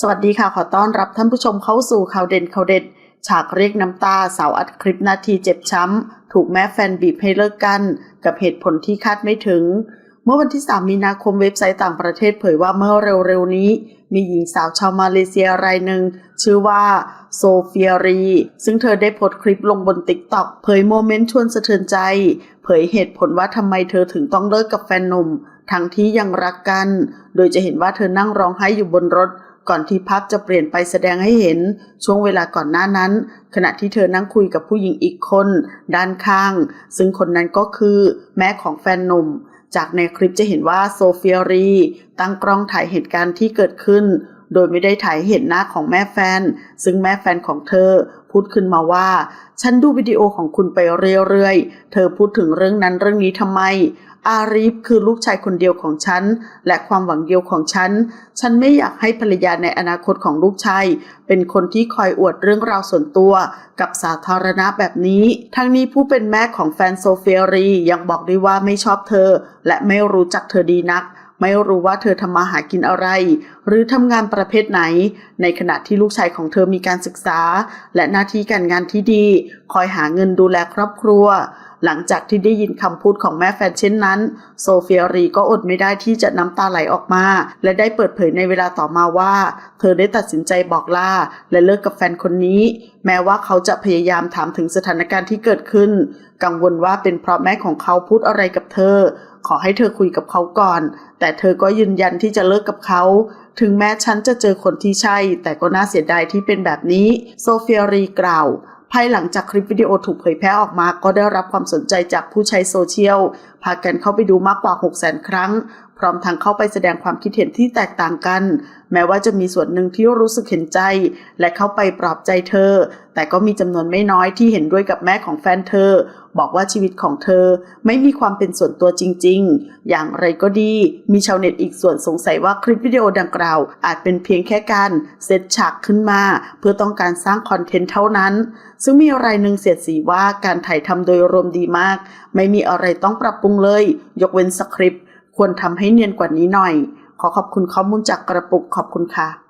สวัสดีค่ะ ขอต้อนรับท่านผู้ชมเข้าสู่ข่าวเด่นข่าวเด็ด ฉากเรียกน้ำตาสาวอัดคลิปนาทีเจ็บช้ำ ถูกแม่แฟนบีบให้เลิกกัน กับเหตุผลที่คาดไม่ถึง เมื่อวันที่ 3 มีนาคมเว็บไซต์ต่างประเทศเผยว่าเมื่อเร็วๆนี้ มีหญิงสาวชาวมาเลเซียรายหนึ่ง ชื่อว่าโซเฟียรี ซึ่งเธอได้โพสต์คลิปลงบนติ๊กต็อกเผยโมเมนต์ชวนสะเทือนใจ เผยเหตุผลว่าทำไมเธอถึงต้องเลิกกับแฟนหนุ่ม ทั้งที่ยังรักกัน โดยจะเห็นว่าเธอนั่งร้องไห้อยู่บนรถ ก่อนที่ภาพจะเปลี่ยนไปแสดงให้เห็นช่วงเวลาก่อนหน้านั้น ขณะที่เธอนั่งคุยกับผู้หญิงอีกคน ด้านข้าง ซึ่งคนนั้นก็คือแม่ของแฟนหนุ่ม จากในคลิปจะเห็นว่าโซเฟียรี ตั้งกล้องถ่ายเหตุการณ์ที่เกิดขึ้น โดยไม่ได้ถ่ายเห็นหน้าของแม่แฟน ซึ่งแม่แฟนของเธอพูดขึ้นมาว่า ฉันดูวิดีโอของคุณไปเรื่อยๆ เธอพูดถึงเรื่องนั้นเรื่องนี้ทำไม อารีฟคือลูกชายคนเดียวของฉัน และความหวังเดียวของฉัน ฉันไม่อยากให้ภรรยาในอนาคตของลูกชายเป็นคนที่คอยอวดเรื่องราวส่วนตัวกับสาธารณะแบบนี้ ทั้งนี้ผู้เป็นแม่ของแฟนโซเฟียรียังบอกด้วยว่าไม่ชอบเธอ และไม่รู้จักเธอดีนัก ไม่รู้ว่าเธอทำมาหากินอะไร หรือทำงานประเภทไหน ในขณะที่ลูกชายของเธอมีการศึกษา และหน้าที่การงานที่ดี คอยหาเงินดูแลครอบครัว หลังจากที่ได้ยินคำพูดของแม่แฟนเช่นนั้น โซเฟียรีก็อดไม่ได้ที่จะน้ำตาไหลออกมา และได้เปิดเผยในเวลาต่อมาว่า เธอได้ตัดสินใจบอกลาและเลิกกับแฟนคนนี้ แม้ว่าเขาจะพยายามถามถึงสถานการณ์ที่เกิดขึ้น กังวลว่าเป็นเพราะแม่ของเขาพูดอะไรกับเธอ ขอให้เธอคุยกับเขาก่อน แต่เธอก็ยืนยันที่จะเลิกกับเขา ถึงแม้ฉันจะเจอคนที่ใช่ แต่ก็น่าเสียดายที่เป็นแบบนี้ โซเฟียรีกล่าวภายหลังจากคลิปวิดีโอถูกเผยแพร่ออกมาก็ได้รับความสนใจจากผู้ใช้โซเชียล พากันเข้าไปดูมากกว่า 6 0 0 0 0 0 ครั้ง พร้อมทั้งเข้าไปแสดงความคิดเห็นที่แตกต่างกัน แม้ว่าจะมีส่วนหนึ่งที่รู้สึกเห็นใจ และเข้าไปปลอบใจเธอ แต่ก็มีจำนวนไม่น้อยที่เห็นด้วยกับแม่ของแฟนเธอ บอกว่าชีวิตของเธอไม่มีความเป็นส่วนตัวจริง ๆ อย่างไรก็ดี มีชาวเน็ตอีกส่วนสงสัยว่าคลิปวิดีโอดังกล่าว อาจเป็นเพียงแค่การเซตฉากขึ้นมา เพื่อต้องการสร้างคอนเทนต์เท่านั้น ซึ่งมีรายหนึ่งเสียดสีว่าการถ่ายทำโดยรวมดีมาก ไม่มีอะไรต้องปรับปรุงเลย ยกเว้นสคริปต์ ควรทำให้เนียนกว่านี้หน่อย ขอขอบคุณข้อมูลจากกระปุกขอบคุณค่ะ